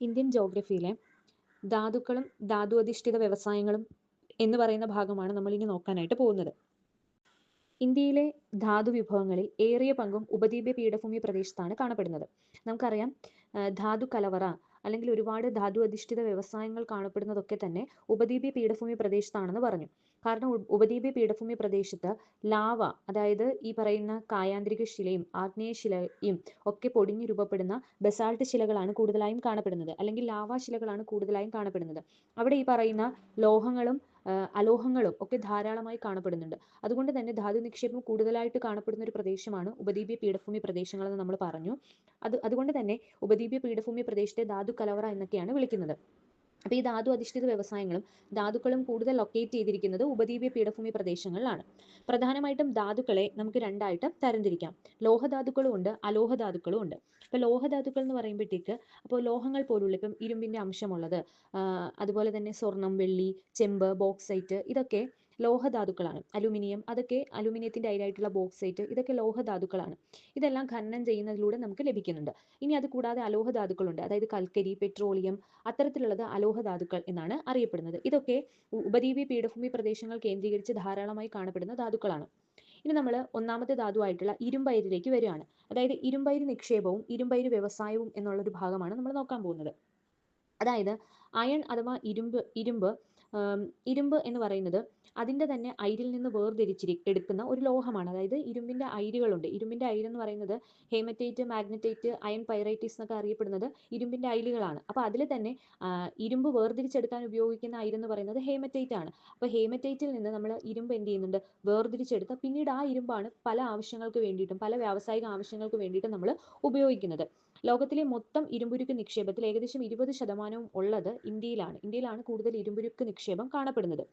Indian ജോഗ്രഫിയിലെ ധാതുക്കളും ധാതു അധിഷ്ഠിത വ്യവസായങ്ങളും എന്ന് പറയുന്ന ഭാഗമാണ് നമ്മൾ ഇനി നോക്കാനായിട്ട് പോകുന്നത്. ഇന്ത്യയിലെ ധാതു വിഭവങ്ങളിൽ ഏറിയ പങ്കും ഉപദ്വീപ പീഠഭൂമി പ്രദേശത്താണ് കാണപ്പെടുന്നത്. നമുക്കറിയാം ധാതു കലവറ അല്ലെങ്കിൽ ഒരുപാട് ധാതു അധിഷ്ഠിത വ്യവസായങ്ങൾ കാണപ്പെടുന്നതൊക്കെ തന്നെ ഉപദ്വീപീയ പീഠഭൂമി പ്രദേശത്താണെന്ന് പറഞ്ഞു. കാരണം ഉപദ്വീപീയ പീഠഭൂമി പ്രദേശത്ത് ലാവ അതായത് ഈ പറയുന്ന കായാന്തരിക ശിലയും ആഗ്നേയ ശിലയും ഒക്കെ പൊടിഞ്ഞു രൂപപ്പെടുന്ന ബസാൾട്ട് ശിലകളാണ് കൂടുതലായും കാണപ്പെടുന്നത്. അല്ലെങ്കിൽ ലാവാ ശിലകളാണ് കൂടുതലായും കാണപ്പെടുന്നത്. അവിടെ ഈ പറയുന്ന ലോഹങ്ങളും അലോഹങ്ങളും ഒക്കെ ധാരാളമായി കാണപ്പെടുന്നുണ്ട്. അതുകൊണ്ട് തന്നെ ധാതു നിക്ഷേപം കൂടുതലായിട്ട് കാണപ്പെടുന്ന ഒരു പ്രദേശമാണ് ഉപദ്വീപീയ പീഠഭൂമി പ്രദേശങ്ങൾ എന്ന് നമ്മൾ പറഞ്ഞു. അത് അതുകൊണ്ട് തന്നെ ഉപദ്വീപീയ പീഠഭൂമി പ്രദേശത്തെ ധാതു കലവറ എന്നൊക്കെയാണ് വിളിക്കുന്നത്. അപ്പോൾ ഈ ധാതു അധിഷ്ഠിത വ്യവസായങ്ങളും ധാതുക്കളും കൂടുതൽ ലൊക്കേറ്റ് ചെയ്തിരിക്കുന്നത് ഉപദ്വീപീയ പീഠഭൂമി പ്രദേശങ്ങളിലാണ്. പ്രധാനമായിട്ടും ധാതുക്കളെ നമുക്ക് രണ്ടായിട്ട് തരംതിരിക്കാം. ലോഹധാതുക്കളും ഉണ്ട് അലോഹധാതുക്കളും ഉണ്ട്. ഇപ്പോൾ ലോഹധാതുക്കൾ എന്ന് പറയുമ്പോഴത്തേക്ക് അപ്പോൾ ലോഹങ്ങൾ പോലുള്ള ഇപ്പം ഇരുമ്പിന്റെ അംശമുള്ളത് അതുപോലെ തന്നെ സ്വർണം വെള്ളി ചെമ്പ് ബോക്സൈറ്റ് ഇതൊക്കെ ലോഹധാതുക്കളാണ്. അലുമിനിയം അതൊക്കെ അലുമിനിയത്തിന്റെ അയിരായിട്ടുള്ള ബോക്സൈറ്റ് ഇതൊക്കെ ലോഹധാതുക്കളാണ്. ഇതെല്ലാം ഖനനം ചെയ്യുന്നതിലൂടെ നമുക്ക് ലഭിക്കുന്നുണ്ട്. ഇനി അത് കൂടാതെ അലോഹധാതുക്കളുണ്ട്. അതായത് കൽക്കരി പെട്രോളിയം അത്തരത്തിലുള്ളത് അലോഹധാതുക്കൾ എന്നാണ് അറിയപ്പെടുന്നത്. ഇതൊക്കെ ഉപദ്വീപി പീഠഭൂമി പ്രദേശങ്ങൾ കേന്ദ്രീകരിച്ച് ധാരാളമായി കാണപ്പെടുന്ന ധാതുക്കളാണ്. ഇനി നമ്മൾ ഒന്നാമത്തെ ധാതുവായിട്ടുള്ള ഇരുമ്പയിരിലേക്ക് വരികയാണ്. അതായത് ഇരുമ്പയിര് നിക്ഷേപവും ഇരുമ്പയിര് വ്യവസായവും എന്നുള്ളൊരു ഭാഗമാണ് നമ്മൾ നോക്കാൻ പോകുന്നത്. അതായത് അയൺ അഥവാ ഇരുമ്പ് ഇരുമ്പ് ഇരുമ്പ് എന്ന് പറയുന്നത് അതിന്റെ തന്നെ അയിരിൽ നിന്ന് വേർതിരിച്ചിരി എടുക്കുന്ന ഒരു ലോഹമാണ്. അതായത് ഇരുമ്പിന്റെ അയിരുകളുണ്ട്. ഇരുമ്പിന്റെ അയിര് എന്ന് പറയുന്നത് ഹേമറ്റൈറ്റ് മാഗ്നറ്റൈറ്റ് അയൺ പൈറൈറ്റിസ് എന്നൊക്കെ അറിയപ്പെടുന്നത് ഇരുമ്പിന്റെ അയിരുകളാണ് അപ്പോൾ അതിൽ തന്നെ ഇരുമ്പ് വേർതിരിച്ചെടുക്കാൻ ഉപയോഗിക്കുന്ന അയിരെന്ന് പറയുന്നത് ഹേമറ്റൈറ്റ് ആണ് അപ്പോൾ ഹേമറ്റൈറ്റിൽ നിന്ന് നമ്മൾ ഇരുമ്പ് എന്ത് ചെയ്യുന്നുണ്ട്? വേർതിരിച്ചെടുത്ത പിന്നീട് ആ ഇരുമ്പാണ് പല ആവശ്യങ്ങൾക്ക് വേണ്ടിയിട്ടും പല വ്യാവസായിക ആവശ്യങ്ങൾക്ക് വേണ്ടിയിട്ടും നമ്മൾ ഉപയോഗിക്കുന്നത്. ലോകത്തിലെ മൊത്തം ഇരുമ്പുരുക്ക് നിക്ഷേപത്തിൽ ഏകദേശം ഇരുപത് ശതമാനവും ഉള്ളത് ഇന്ത്യയിലാണ്. ഇന്ത്യയിലാണ് കൂടുതൽ ഇരുമ്പുരുക്ക് നിക്ഷേപം കാണപ്പെടുന്നത്.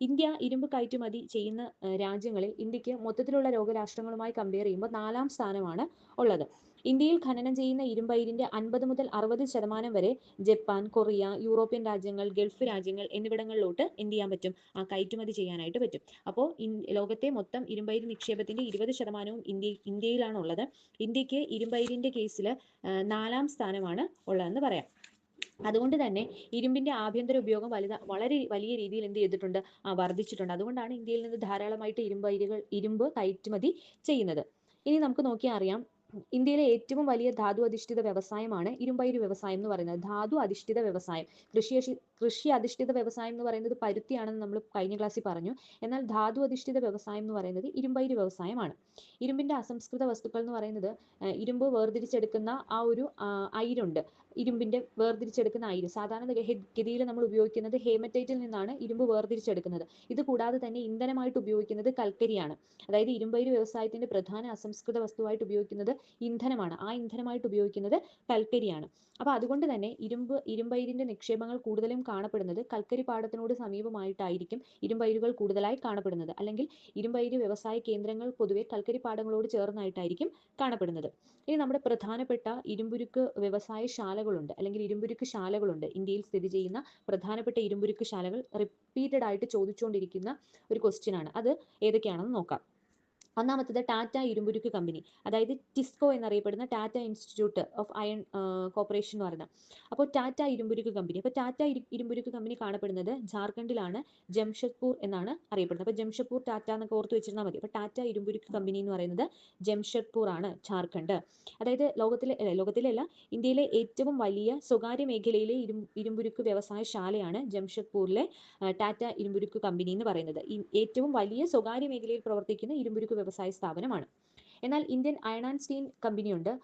ഇന്ത്യ ഇരുമ്പ് കയറ്റുമതി ചെയ്യുന്ന രാജ്യങ്ങളിൽ ഇന്ത്യയ്ക്ക് മൊത്തത്തിലുള്ള ലോകരാഷ്ട്രങ്ങളുമായി കമ്പയർ ചെയ്യുമ്പോൾ നാലാം സ്ഥാനമാണ് ഉള്ളത്. ഇന്ത്യയിൽ ഖനനം ചെയ്യുന്ന ഇരുമ്പയിരിന്റെ അൻപത് മുതൽ അറുപത് ശതമാനം വരെ ജപ്പാൻ കൊറിയ യൂറോപ്യൻ രാജ്യങ്ങൾ ഗൾഫ് രാജ്യങ്ങൾ എന്നിവിടങ്ങളിലോട്ട് എന്ത് ചെയ്യാൻ പറ്റും? ആ കയറ്റുമതി ചെയ്യാനായിട്ട് പറ്റും. അപ്പോൾ ലോകത്തെ മൊത്തം ഇരുമ്പയിര് നിക്ഷേപത്തിന്റെ ഇരുപത് ശതമാനവും ഇന്ത്യ ഇന്ത്യയിലാണ് ഉള്ളത്. ഇന്ത്യയ്ക്ക് ഇരുമ്പയിരിന്റെ കേസിൽ നാലാം സ്ഥാനമാണ് ഉള്ളതെന്ന് പറയാം. അതുകൊണ്ട് തന്നെ ഇരുമ്പിന്റെ ആഭ്യന്തര ഉപയോഗം വലുത വളരെ വലിയ രീതിയിൽ എന്ത് ചെയ്തിട്ടുണ്ട്? വർദ്ധിച്ചിട്ടുണ്ട്. അതുകൊണ്ടാണ് ഇന്ത്യയിൽ നിന്ന് ധാരാളമായിട്ട് ഇരുമ്പ് അരികൾ ഇരുമ്പ് കയറ്റുമതി ചെയ്യുന്നത്. ഇനി നമുക്ക് നോക്കിയാൽ അറിയാം ഇന്ത്യയിലെ ഏറ്റവും വലിയ ധാതു അധിഷ്ഠിത വ്യവസായമാണ് ഇരുമ്പയിര് വ്യവസായം എന്ന് പറയുന്നത്. ധാതു അധിഷ്ഠിത വ്യവസായം. കൃഷി കൃഷി അധിഷ്ഠിത വ്യവസായം എന്ന് പറയുന്നത് പരുത്തിയാണെന്ന് നമ്മൾ കഴിഞ്ഞ ക്ലാസ്സിൽ പറഞ്ഞു. എന്നാൽ ധാതു അധിഷ്ഠിത വ്യവസായം എന്ന് പറയുന്നത് ഇരുമ്പയിര് വ്യവസായമാണ്. ഇരുമ്പിന്റെ അസംസ്കൃത വസ്തുക്കൾ എന്ന് പറയുന്നത് ഇരുമ്പ് വേർതിരിച്ചെടുക്കുന്ന ആ ഒരു അയിരുണ്ട്. ഇരുമ്പിന്റെ വേർതിരിച്ചെടുക്കുന്ന അയിര്. സാധാരണ ഗതിയിൽ നമ്മൾ ഉപയോഗിക്കുന്നത് ഹേമറ്റൈറ്റിൽ നിന്നാണ് ഇരുമ്പ് വേർതിരിച്ചെടുക്കുന്നത്. ഇത് കൂടാതെ തന്നെ ഇന്ധനമായിട്ട് ഉപയോഗിക്കുന്നത് കൽക്കരിയാണ്. അതായത് ഇരുമ്പയിര് വ്യവസായത്തിന്റെ പ്രധാന അസംസ്കൃത വസ്തുവായിട്ട് ഉപയോഗിക്കുന്നത് ഇന്ധനമാണ്. ആ ഇന്ധനമായിട്ട് ഉപയോഗിക്കുന്നത് കൽക്കരിയാണ്. അപ്പൊ അതുകൊണ്ട് തന്നെ ഇരുമ്പ് ഇരുമ്പയിരിന്റെ നിക്ഷേപങ്ങൾ കൂടുതലും കാണപ്പെടുന്നത് കൽക്കരി പാടത്തിനോട് സമീപമായിട്ടായിരിക്കും ഇരുമ്പയിരുകൾ കൂടുതലായി കാണപ്പെടുന്നത്. അല്ലെങ്കിൽ ഇരുമ്പയിര് വ്യവസായ കേന്ദ്രങ്ങൾ പൊതുവെ കൽക്കരി പാടങ്ങളോട് ചേർന്നായിട്ടായിരിക്കും കാണപ്പെടുന്നത്. ഇനി നമ്മുടെ പ്രധാനപ്പെട്ട ഇരുമ്പുരുക്ക് വ്യവസായ ശാലകളുണ്ട്. അല്ലെങ്കിൽ ഇരുമ്പുരുക്ക് ശാലകളുണ്ട്. ഇന്ത്യയിൽ സ്ഥിതി ചെയ്യുന്ന പ്രധാനപ്പെട്ട ഇരുമ്പുരുക്ക് ശാലകൾ റിപ്പീറ്റഡ് ആയിട്ട് ചോദിച്ചുകൊണ്ടിരിക്കുന്ന ഒരു ക്വസ്റ്റ്യൻ ആണ്. അത് ഏതൊക്കെയാണെന്ന് നോക്കാം. ഒന്നാമത്തത് ടാറ്റ ഇരുമ്പുരുക്ക് കമ്പനി അതായത് ടിസ്കോ എന്നറിയപ്പെടുന്ന Tata institute of iron corporation എന്ന് പറയുന്നത് അപ്പോൾ ടാറ്റ ഇരുമ്പുരുക്ക് കമ്പനി അപ്പോൾ ടാറ്റ ഇരു- ഇരുമ്പുരുക്ക് കമ്പനി കാണപ്പെടുന്നത് ജാർഖണ്ഡിലാണ് ജംഷഡ്പൂർ എന്നാണ് അറിയപ്പെടുന്നത്. അപ്പോൾ ജംഷഡ്പൂർ ടാറ്റ എന്നൊക്കെ ഓർത്ത് വെച്ചിരുന്നാൽ മതി. അപ്പോൾ ടാറ്റ ഇരുമ്പുരുക്ക് കമ്പനി എന്ന് പറയുന്നത് ജംഷഡ്പൂർ ആണ് ജാർഖണ്ഡ്. അതായത് ലോകത്തിലെ ലോകത്തിലെ അല്ല ഇന്ത്യയിലെ ഏറ്റവും വലിയ സ്വകാര്യ മേഖലയിലെ ഇരും ഇരുമ്പുരുക്ക് വ്യവസായശാലയാണ് ജംഷഡ്പൂരിലെ ടാറ്റ ഇരുമ്പുരുക്ക് കമ്പനി എന്ന് പറയുന്നത്. ഏറ്റവും വലിയ സ്വകാര്യ മേഖലയിൽ പ്രവർത്തിക്കുന്ന ഇരുമ്പുരുക്ക് വ്യവസായ സ്ഥാപനമാണ്. എന്നാൽ Indian iron and steel കമ്പനിയുണ്ട്.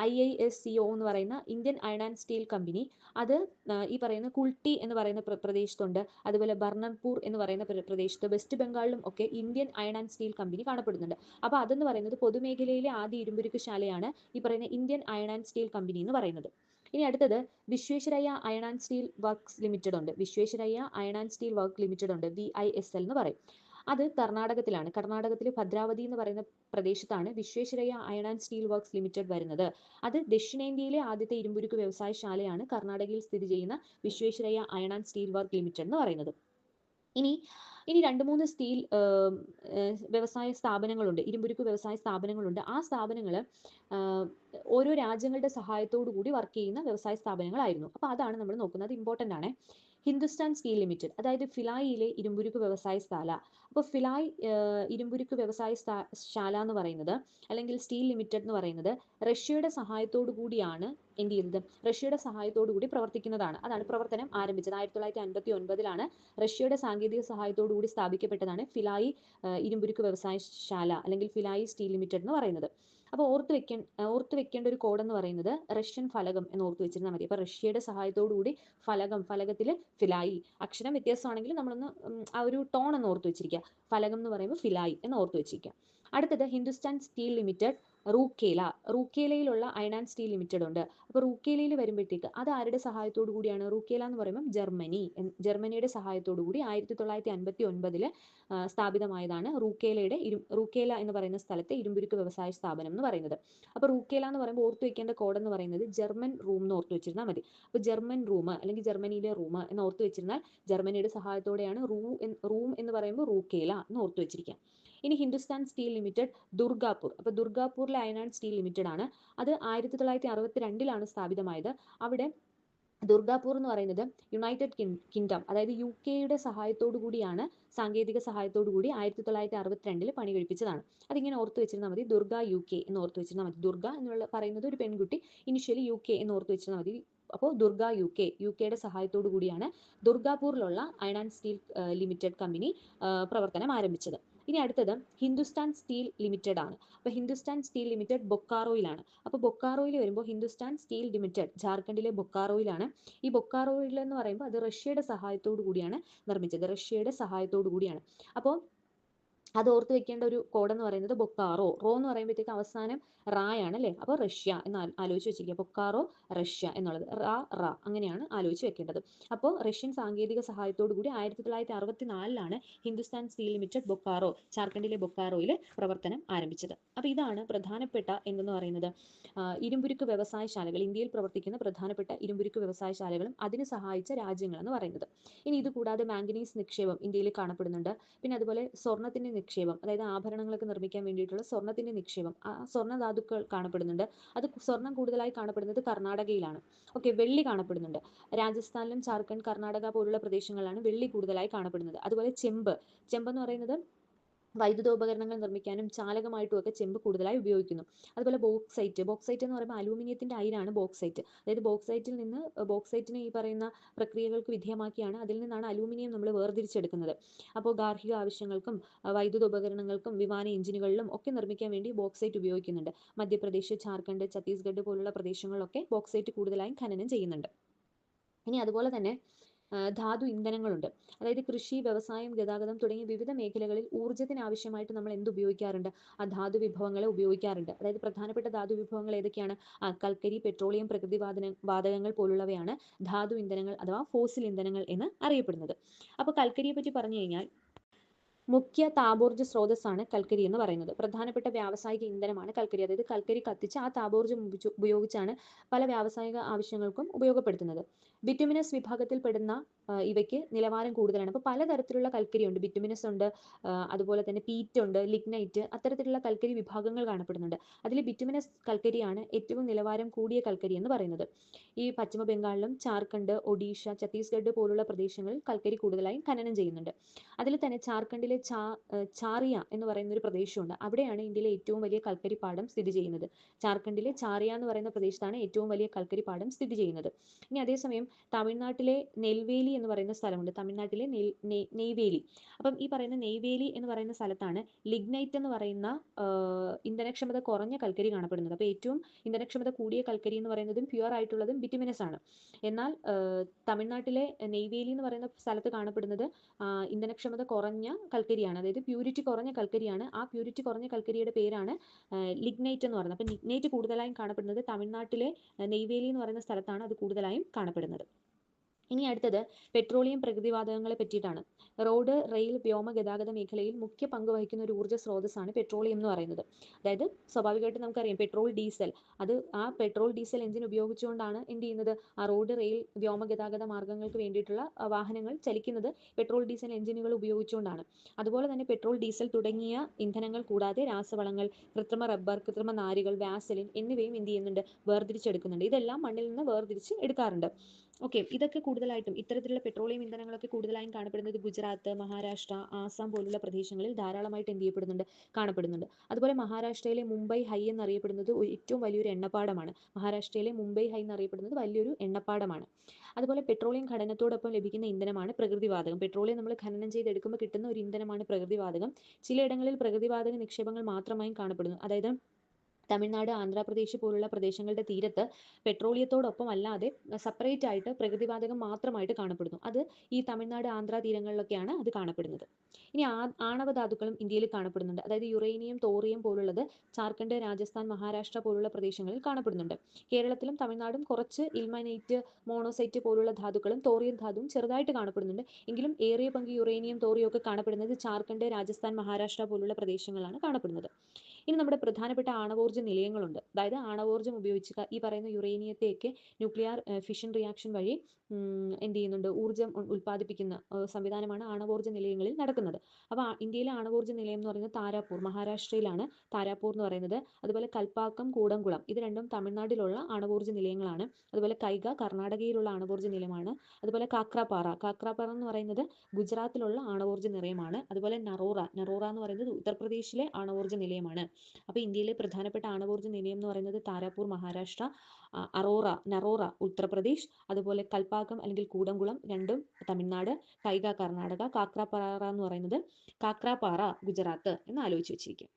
I I S C O എന്ന് പറയുന്ന Indian iron and steel company. അത് ഈ പറയുന്ന കുൾട്ടി എന്ന് പറയുന്ന പ്ര- പ്രദേശത്തുണ്ട്. അതുപോലെ ബർണർപൂർ എന്ന് പറയുന്ന പ്ര- പ്രദേശത്ത് വെസ്റ്റ് ബംഗാളിലും ഒക്കെ Indian iron and steel company കാണപ്പെടുന്നുണ്ട്. അപ്പോൾ അതെന്ന് പറയുന്നത് പൊതുമേഖലയിലെ ആദ്യ ഇരുമ്പുരുക്ക് ശാലയാണ് ഈ പറയുന്ന Indian iron and steel company എന്ന് പറയുന്നത്. ഇനി അടുത്തത് Visvesvaraya iron and steel works limited ഉണ്ട് Visvesvaraya iron and steel work limited ഉണ്ട് വി ഐ എസ് എൽ എന്ന് പറയും. അത് കർണാടകത്തിലാണ്. കർണാടകത്തിലെ ഭദ്രാവതി എന്ന് പറയുന്ന പ്രദേശത്താണ് Visvesvaraya iron and steel works limited വരുന്നത്. അത് ദക്ഷിണേന്ത്യയിലെ ആദ്യത്തെ ഇരുമ്പുരുക്ക് വ്യവസായശാലയാണ് കർണാടകയിൽ സ്ഥിതി ചെയ്യുന്ന Visvesvaraya iron and steel work limited എന്ന് പറയുന്നത്. ഇനി ഇനി രണ്ട് മൂന്ന് സ്റ്റീൽ വ്യവസായ സ്ഥാപനങ്ങളുണ്ട്. ഇരുമ്പുരുക്ക് വ്യവസായ സ്ഥാപനങ്ങളുണ്ട്. ആ സ്ഥാപനങ്ങൾ ഓരോ രാജ്യങ്ങളുടെ സഹായത്തോടു കൂടി വർക്ക് ചെയ്യുന്ന വ്യവസായ സ്ഥാപനങ്ങളായിരുന്നു. അപ്പോൾ അതാണ് നമ്മൾ നോക്കുന്നത്. ഇമ്പോർട്ടന്റ് ആണ്. ഹിന്ദുസ്ഥാൻ സ്റ്റീൽ ലിമിറ്റഡ് അതായത് ഫിലായിലെ ഇരുമ്പുരുക്ക് വ്യവസായ ശാല. അപ്പോൾ ഫിലായ് ഇരുമ്പുരുക്ക് വ്യവസായ ശാല എന്ന് പറയുന്നത് അല്ലെങ്കിൽ സ്റ്റീൽ ലിമിറ്റഡ് എന്ന് പറയുന്നത് റഷ്യയുടെ സഹായത്തോടു കൂടിയാണ് എന്ത് ചെയ്തത് റഷ്യയുടെ സഹായത്തോടു കൂടി പ്രവർത്തിക്കുന്നതാണ്. അതാണ് പ്രവർത്തനം ആരംഭിച്ചത്. ആയിരത്തി തൊള്ളായിരത്തി അൻപത്തി ഒൻപതിലാണ് റഷ്യയുടെ സാങ്കേതിക സഹായത്തോടു കൂടി സ്ഥാപിക്കപ്പെട്ടതാണ് ഫിലായി ഇരുമ്പുരുക്ക് വ്യവസായ ശാല അല്ലെങ്കിൽ ഫിലായി സ്റ്റീൽ ലിമിറ്റഡ് എന്ന് പറയുന്നത്. അപ്പോൾ ഓർത്ത് വെക്കേ ഓർത്ത് വെക്കേണ്ട ഒരു കോഡ് എന്ന് പറയുന്നത് റഷ്യൻ ഫലകം എന്ന് ഓർത്ത് വെച്ചിരുന്നാൽ മതി. അപ്പോൾ റഷ്യയുടെ സഹായത്തോടു കൂടി ഫലകം ഫലകത്തിൽ ഫിലായി. അക്ഷരം വ്യത്യാസമാണെങ്കിൽ നമ്മളൊന്ന് ആ ഒരു ടോൺ എന്ന് ഓർത്ത് വെച്ചിരിക്കുക ഫലകം എന്ന് പറയുമ്പോൾ ഫിലായി എന്ന് ഓർത്ത് വെച്ചിരിക്കുക അടുത്തത് ഹിന്ദുസ്ഥാൻ സ്റ്റീൽ ലിമിറ്റഡ് റൂക്കേല. റൂക്കേലയിലുള്ള അയൺ ആൻഡ് സ്റ്റീൽ ലിമിറ്റഡ് ഉണ്ട്. അപ്പോൾ റൂക്കേലയിൽ വരുമ്പോഴത്തേക്ക് അത് ആരുടെ സഹായത്തോടു കൂടിയാണ്? റൂക്കേല എന്ന് പറയുമ്പോൾ ജർമ്മനി. ജർമ്മനിയുടെ സഹായത്തോടു കൂടി ആയിരത്തി തൊള്ളായിരത്തി അൻപത്തി സ്ഥാപിതമായതാണ് റൂക്കേലയുടെ ഇരു റൂക്കേല എന്ന് പറയുന്ന സ്ഥലത്തെ ഇരുമ്പുരുക്ക് വ്യവസായ സ്ഥാപനം എന്ന് പറയുന്നത്. അപ്പോൾ റൂക്കേല എന്ന് പറയുമ്പോൾ ഓർത്തു വെക്കേണ്ട കോഡ് എന്ന് പറയുന്നത് ജർമ്മൻ റൂം എന്ന് ഓർത്തു വെച്ചിരുന്നാൽ മതി. അപ്പോൾ ജർമ്മൻ റൂം അല്ലെങ്കിൽ ജർമ്മനിയിലെ റൂം എന്ന് ഓർത്തു വെച്ചിരുന്നാൽ ജർമ്മനിയുടെ സഹായത്തോടെയാണ് റൂ റൂം എന്ന് പറയുമ്പോൾ റൂക്കേല എന്ന് ഓർത്തു വെച്ചിരിക്കുക ഇനി ഹിന്ദുസ്ഥാൻ സ്റ്റീൽ ലിമിറ്റഡ് ദുർഗാപൂർ. അപ്പോൾ ദുർഗാപൂരിലെ അയൺ സ്റ്റീൽ ലിമിറ്റഡ് ആണ്. അത് ആയിരത്തി തൊള്ളായിരത്തി അറുപത്തി രണ്ടിലാണ് സ്ഥാപിതമായത്. അവിടെ ദുർഗാപൂർ എന്ന് പറയുന്നത് യുണൈറ്റഡ് കിങ്ഡം അതായത് യു കെയുടെ സഹായത്തോടു കൂടിയാണ് സാങ്കേതിക സഹായത്തോടു കൂടി ആയിരത്തി തൊള്ളായിരത്തി അറുപത്തിരണ്ടിൽ പണി കഴിപ്പിച്ചതാണ്. അതിങ്ങനെ ഓർത്ത് വെച്ചിരുന്നാൽ മതി ദുർഗ യു കെ എന്ന് ഓർത്ത് വെച്ചിരുന്നാൽ മതി. ദുർഗ എന്നുള്ള പറയുന്നത് ഒരു പെൺകുട്ടി ഇനിഷ്യലി യു കെ എന്ന് ഓർത്ത് വെച്ചിരുന്നാൽ മതി. അപ്പോൾ ദുർഗ യു കെ യു കെയുടെ സഹായത്തോടു കൂടിയാണ് ദുർഗാപൂരിലുള്ള iron and steel limited company പ്രവർത്തനം ആരംഭിച്ചത്. ഇനി അടുത്തത് ഹിന്ദുസ്ഥാൻ സ്റ്റീൽ ലിമിറ്റഡ് ആണ്. അപ്പോൾ ഹിന്ദുസ്ഥാൻ സ്റ്റീൽ ലിമിറ്റഡ് ബൊക്കാറോയിലാണ്. അപ്പോൾ ബൊക്കാറോയിൽ വരുമ്പോൾ ഹിന്ദുസ്ഥാൻ സ്റ്റീൽ ലിമിറ്റഡ് ജാർഖണ്ഡിലെ ബൊക്കാറോയിലാണ്. ഈ ബൊക്കാറോയിൽ എന്ന് പറയുമ്പോൾ അത് റഷ്യയുടെ സഹായത്തോടു കൂടിയാണ് നിർമ്മിച്ചത്. റഷ്യയുടെ സഹായത്തോടു കൂടിയാണ്. അപ്പോൾ അത് ഓർത്ത് വെക്കേണ്ട ഒരു കോഡ് എന്ന് പറയുന്നത് ബൊക്കാറോ. റോ എന്ന് പറയുമ്പോഴത്തേക്ക് അവസാനം റായാണ് അല്ലേ അപ്പോൾ റഷ്യ എന്ന് ആലോചിച്ചു വെച്ചിരിക്കുക. ബൊക്കാറോ റഷ്യ എന്നുള്ളത്. റാ റാ അങ്ങനെയാണ് ആലോചിച്ച് വെക്കേണ്ടത്. അപ്പോൾ റഷ്യൻ സാങ്കേതിക സഹായത്തോടു കൂടി ആയിരത്തി തൊള്ളായിരത്തി അറുപത്തി നാലിലാണ് ഹിന്ദുസ്ഥാൻ സ്റ്റീൽ ലിമിറ്റഡ് ബൊക്കാറോ ജാർഖണ്ഡിലെ ബൊക്കാറോയിൽ പ്രവർത്തനം ആരംഭിച്ചത്. അപ്പോൾ ഇതാണ് പ്രധാനപ്പെട്ട എന്തെന്ന് പറയുന്നത്? ഇരുമ്പുരുക്ക് വ്യവസായശാലകൾ ഇന്ത്യയിൽ പ്രവർത്തിക്കുന്ന പ്രധാനപ്പെട്ട ഇരുമ്പുരുക്ക് വ്യവസായശാലകളും അതിന് സഹായിച്ച രാജ്യങ്ങൾ എന്ന് പറയുന്നത്. ഇനി ഇത് കൂടാതെ മാംഗനീസ് നിക്ഷേപം ഇന്ത്യയിൽ കാണപ്പെടുന്നുണ്ട്. പിന്നെ അതുപോലെ സ്വർണത്തിന്റെ നിക്ഷേപം അതായത് ആഭരണങ്ങളൊക്കെ നിർമ്മിക്കാൻ വേണ്ടിയിട്ടുള്ള സ്വർണത്തിന്റെ നിക്ഷേപം. ആ സ്വർണ ധാതുക്കൾ കാണപ്പെടുന്നുണ്ട്. അത് സ്വർണം കൂടുതലായി കാണപ്പെടുന്നത് കർണാടകയിലാണ്. ഓക്കെ വെള്ളി കാണപ്പെടുന്നുണ്ട്. രാജസ്ഥാനിലും ജാർഖണ്ഡ് കർണാടക പോലുള്ള പ്രദേശങ്ങളിലാണ് വെള്ളി കൂടുതലായി കാണപ്പെടുന്നത്. അതുപോലെ ചെമ്പ്. ചെമ്പ് എന്ന് പറയുന്നത് വൈദ്യുതോപകരണങ്ങൾ നിർമ്മിക്കാനും ചാലകമായിട്ടും ഒക്കെ ചെമ്പ് കൂടുതലായി ഉപയോഗിക്കുന്നു. അതുപോലെ ബോക്സൈറ്റ്. ബോക്സൈറ്റ് എന്ന് പറയുമ്പോൾ അലൂമിനിയത്തിന്റെ അയിരാണ് ബോക്സൈറ്റ്. അതായത് ബോക്സൈറ്റിൽ നിന്ന് ബോക്സൈറ്റിനെ ഈ പറയുന്ന പ്രക്രിയകൾക്ക് വിധേയമാക്കിയാണ് അതിൽ നിന്നാണ് അലൂമിനിയം നമ്മൾ വേർതിരിച്ചെടുക്കുന്നത്. അപ്പോൾ ഗാർഹിക ആവശ്യങ്ങൾക്കും വൈദ്യുത ഉപകരണങ്ങൾക്കും വിമാന എഞ്ചിനുകളിലും ഒക്കെ നിർമ്മിക്കാൻ വേണ്ടി ബോക്സൈറ്റ് ഉപയോഗിക്കുന്നുണ്ട്. മധ്യപ്രദേശ് ജാർഖണ്ഡ് ഛത്തീസ്ഗഡ് പോലുള്ള പ്രദേശങ്ങളിലൊക്കെ ബോക്സൈറ്റ് കൂടുതലായും ഖനനം ചെയ്യുന്നുണ്ട്. ഇനി അതുപോലെ തന്നെ ധാതു ഇന്ധനങ്ങളുണ്ട്. അതായത് കൃഷി വ്യവസായം ഗതാഗതം തുടങ്ങിയ വിവിധ മേഖലകളിൽ ഊർജത്തിന് ആവശ്യമായിട്ട് നമ്മൾ എന്ത് ഉപയോഗിക്കാറുണ്ട്? ആ ധാതു വിഭവങ്ങളെ ഉപയോഗിക്കാറുണ്ട്. അതായത് പ്രധാനപ്പെട്ട ധാതു വിഭവങ്ങൾ ഏതൊക്കെയാണ്? കൽക്കരി പെട്രോളിയം പ്രകൃതി വാതകങ്ങൾ പോലുള്ളവയാണ് ധാതു ഇന്ധനങ്ങൾ അഥവാ ഫോസിൽ ഇന്ധനങ്ങൾ എന്ന് അറിയപ്പെടുന്നത്. അപ്പോൾ കൽക്കരിയെ പറ്റി പറഞ്ഞു കഴിഞ്ഞാൽ മുഖ്യ താപോർജ സ്രോതസ്സാണ് കൽക്കരി എന്ന് പറയുന്നത്. പ്രധാനപ്പെട്ട വ്യാവസായിക ഇന്ധനമാണ് കൽക്കരി. അതായത് കൽക്കരി കത്തിച്ച് ആ താപോർജം ഉപയോഗിച്ച് ഉപയോഗിച്ചാണ് പല വ്യാവസായിക ആവശ്യങ്ങൾക്കും ഉപയോഗപ്പെടുത്തുന്നത്. ബിറ്റുമിനസ് വിഭാഗത്തിൽപ്പെടുന്ന പെടുന്ന ഇവയ്ക്ക് നിലവാരം കൂടുതലാണ്. അപ്പോൾ പലതരത്തിലുള്ള കൽക്കരി ഉണ്ട്. ബിറ്റുമിനസ് ഉണ്ട് അതുപോലെ തന്നെ പീറ്റ് ഉണ്ട് ലിഗ്നൈറ്റ് അത്തരത്തിലുള്ള കൽക്കരി വിഭാഗങ്ങൾ കാണപ്പെടുന്നുണ്ട്. അതിൽ ബിറ്റുമിനസ് കൽക്കരിയാണ് ഏറ്റവും നിലവാരം കൂടിയ കൽക്കരി എന്ന് പറയുന്നത്. ഈ പശ്ചിമ ബംഗാളിലും ജാർഖണ്ഡ് ഒഡീഷ ഛത്തീസ്ഗഡ് പോലുള്ള പ്രദേശങ്ങളിൽ കൽക്കരി കൂടുതലായും ഖനനം ചെയ്യുന്നുണ്ട്. അതിൽ തന്നെ ജാർഖണ്ഡിലെ ചാറിയ എന്ന് പറയുന്ന ഒരു പ്രദേശമുണ്ട്. അവിടെയാണ് ഇന്ത്യയിലെ ഏറ്റവും വലിയ കൽക്കരി പാടം സ്ഥിതി ചെയ്യുന്നത്. ജാർഖണ്ഡിലെ ചാറിയ എന്ന് പറയുന്ന പ്രദേശത്താണ് ഏറ്റവും വലിയ കൽക്കരി പാടം സ്ഥിതി ചെയ്യുന്നത്. ഇനി അതേസമയം തമിഴ്നാട്ടിലെ നെൽവേലി എന്ന് പറയുന്ന സ്ഥലമുണ്ട്. തമിഴ്നാട്ടിലെ നെയ്വേലി. അപ്പം ഈ പറയുന്ന നെയ്വേലി എന്ന് പറയുന്ന സ്ഥലത്താണ് ലിഗ്നൈറ്റ് എന്ന് പറയുന്ന ഇന്ധനക്ഷമത കുറഞ്ഞ കൽക്കരി കാണപ്പെടുന്നത്. അപ്പോൾ ഏറ്റവും ഇന്ധനക്ഷമത കൂടിയ കൽക്കരി എന്ന് പറയുന്നതും പ്യുവർ ആയിട്ടുള്ളതും ബിറ്റുമിനസ് ആണ്. എന്നാൽ തമിഴ്നാട്ടിലെ നെയ്വേലി എന്ന് പറയുന്ന സ്ഥലത്ത് കാണപ്പെടുന്നത് ഇന്ധനക്ഷമത കുറഞ്ഞ കൽക്കരിയാണ്. അതായത് പ്യൂരിറ്റി കുറഞ്ഞ കൽക്കരിയാണ്. ആ പ്യൂരിറ്റി കുറഞ്ഞ കൽക്കരിയുടെ പേരാണ് ലിഗ്നൈറ്റ് എന്ന് പറയുന്നത്. അപ്പോൾ ലിഗ്നൈറ്റ് കൂടുതലായും കാണപ്പെടുന്നത് തമിഴ്നാട്ടിലെ നെയ്വേലി എന്ന് പറയുന്ന സ്ഥലത്താണ് അത് കൂടുതലായും കാണപ്പെടുന്നത്. ഇനി അടുത്തത് പെട്രോളിയം പ്രകൃതിവാതകങ്ങളെ പറ്റിയിട്ടാണ്. റോഡ് റെയിൽ വ്യോമ ഗതാഗത മേഖലയിൽ മുഖ്യ പങ്ക് വഹിക്കുന്ന ഒരു ഊർജ സ്രോതസ്സാണ് പെട്രോളിയം എന്ന് പറയുന്നത്. അതായത് സ്വാഭാവികമായിട്ട് നമുക്കറിയാം പെട്രോൾ ഡീസൽ. അത് ആ പെട്രോൾ ഡീസൽ എഞ്ചിൻ ഉപയോഗിച്ചുകൊണ്ടാണ് എന്ത് ചെയ്യുന്നത്? ആ റോഡ് റെയിൽ വ്യോമ ഗതാഗത മാർഗങ്ങൾക്ക് വേണ്ടിയിട്ടുള്ള വാഹനങ്ങൾ ചലിക്കുന്നത് പെട്രോൾ ഡീസൽ എഞ്ചിനുകൾ ഉപയോഗിച്ചുകൊണ്ടാണ്. അതുപോലെ തന്നെ പെട്രോൾ ഡീസൽ തുടങ്ങിയ ഇന്ധനങ്ങൾ കൂടാതെ രാസവളങ്ങൾ കൃത്രിമ റബ്ബർ കൃത്രിമ നാരുകൾ വാസലിൻ എന്നിവയും എന്ത് ചെയ്യുന്നുണ്ട്? വേർതിരിച്ചെടുക്കുന്നുണ്ട്. ഇതെല്ലാം മണ്ണിൽ നിന്ന് വേർതിരിച്ച് എടുക്കാറുണ്ട്. ഓക്കെ ഇതൊക്കെ കൂടുതലായിട്ടും ഇത്തരത്തിലുള്ള പെട്രോളിയം ഇന്ധനങ്ങളൊക്കെ കൂടുതലായും കാണപ്പെടുന്നത് ഗുജറാത്ത് മഹാരാഷ്ട്ര ആസാം പോലുള്ള പ്രദേശങ്ങളിൽ ധാരാളമായിട്ട് എന്ത് ചെയ്യപ്പെടുന്നുണ്ട്? കാണപ്പെടുന്നുണ്ട്. അതുപോലെ മഹാരാഷ്ട്രയിലെ മുംബൈ ഹൈ എന്നറിയപ്പെടുന്നത് ഏറ്റവും വലിയൊരു എണ്ണപ്പാടമാണ്. മഹാരാഷ്ട്രയിലെ മുംബൈ ഹൈ എന്നറിയപ്പെടുന്നത് വലിയൊരു എണ്ണപ്പാടമാണ്. അതുപോലെ പെട്രോളിയം ഖനനത്തോടൊപ്പം ലഭിക്കുന്ന ഇന്ധനമാണ് പ്രകൃതിവാതകം. പെട്രോളിയം നമ്മൾ ഖനനം ചെയ്തെടുക്കുമ്പോൾ കിട്ടുന്ന ഒരു ഇന്ധനമാണ് പ്രകൃതിവാതകം. ചിലയിടങ്ങളിൽ പ്രകൃതിവാതക നിക്ഷേപങ്ങൾ മാത്രമായും കാണപ്പെടുന്നു. അതായത് തമിഴ്നാട് ആന്ധ്രാപ്രദേശ് പോലുള്ള പ്രദേശങ്ങളുടെ തീരത്ത് പെട്രോളിയത്തോടൊപ്പം അല്ലാതെ സെപ്പറേറ്റ് ആയിട്ട് പ്രകൃതിവാതകം മാത്രമായിട്ട് കാണപ്പെടുന്നു. അത് ഈ തമിഴ്നാട് ആന്ധ്ര തീരങ്ങളിലൊക്കെയാണ് അത് കാണപ്പെടുന്നത്. ഇനി ആണവ ധാതുക്കളും ഇന്ത്യയിൽ കാണപ്പെടുന്നുണ്ട്. അതായത് യുറേനിയം തോറിയം പോലുള്ളത് ജാർഖണ്ഡ് രാജസ്ഥാൻ മഹാരാഷ്ട്ര പോലുള്ള പ്രദേശങ്ങളിൽ കാണപ്പെടുന്നുണ്ട്. കേരളത്തിലും തമിഴ്നാടും കുറച്ച് ഇൽമനൈറ്റ് മോണോസൈറ്റ് പോലുള്ള ധാതുക്കളും തോറിയം ധാതുവും ചെറുതായിട്ട് കാണപ്പെടുന്നുണ്ട്. എങ്കിലും ഏറിയ പങ്ക് യുറേനിയം തോറിയം ഒക്കെ കാണപ്പെടുന്നത് ജാർഖണ്ഡ് രാജസ്ഥാൻ മഹാരാഷ്ട്ര പോലുള്ള പ്രദേശങ്ങളാണ് കാണപ്പെടുന്നത്. ഇനി നമ്മുടെ പ്രധാനപ്പെട്ട ആണവോർജ നിലയങ്ങളുണ്ട്. അതായത് ആണവോർജം ഉപയോഗിച്ച് ഈ പറയുന്ന യുറേനിയത്തെയൊക്കെ ന്യൂക്ലിയർ ഫിഷൻ റിയാക്ഷൻ വഴി എന്ത് ചെയ്യുന്നുണ്ട്? ഊർജം ഉൽപ്പാദിപ്പിക്കുന്ന സംവിധാനമാണ് ആണവോർജ നിലയങ്ങളിൽ നടക്കുന്നത്. അപ്പോൾ ഇന്ത്യയിലെ ആണവോർജ നിലയം എന്ന് പറയുന്നത് താരാപൂർ മഹാരാഷ്ട്രയിലാണ് താരാപൂർ എന്ന് പറയുന്നത്. അതുപോലെ കൽപ്പാക്കം കൂടംകുളം ഇത് രണ്ടും തമിഴ്നാട്ടിലുള്ള ആണവോർജ നിലയങ്ങളാണ്. അതുപോലെ കൈഗ കർണാടകയിലുള്ള ആണവോർജ നിലയമാണ്. അതുപോലെ കാക്രാപാറ കാക്രാപാറ എന്ന് പറയുന്നത് ഗുജറാത്തിലുള്ള ആണവോർജ നിലയമാണ്. അതുപോലെ നറോറ നറോറ എന്ന് പറയുന്നത് ഉത്തർപ്രദേശിലെ ആണവോർജ നിലയമാണ്. അപ്പോൾ ഇന്ത്യയിലെ പ്രധാനപ്പെട്ട ആണവോർജ നിലയം എന്ന് പറയുന്നത് താരാപൂർ മഹാരാഷ്ട്ര അറോറ നറോറ ഉത്തർപ്രദേശ് അതുപോലെ കൽപ്പാക്കം അല്ലെങ്കിൽ കൂടംകുളം രണ്ടും തമിഴ്നാട് കൈക കർണാടക കാക്രാപാറ എന്ന് പറയുന്നത് കാക്രാപാറ ഗുജറാത്ത് എന്ന് ആലോചിച്ച് വെച്ചിരിക്കുക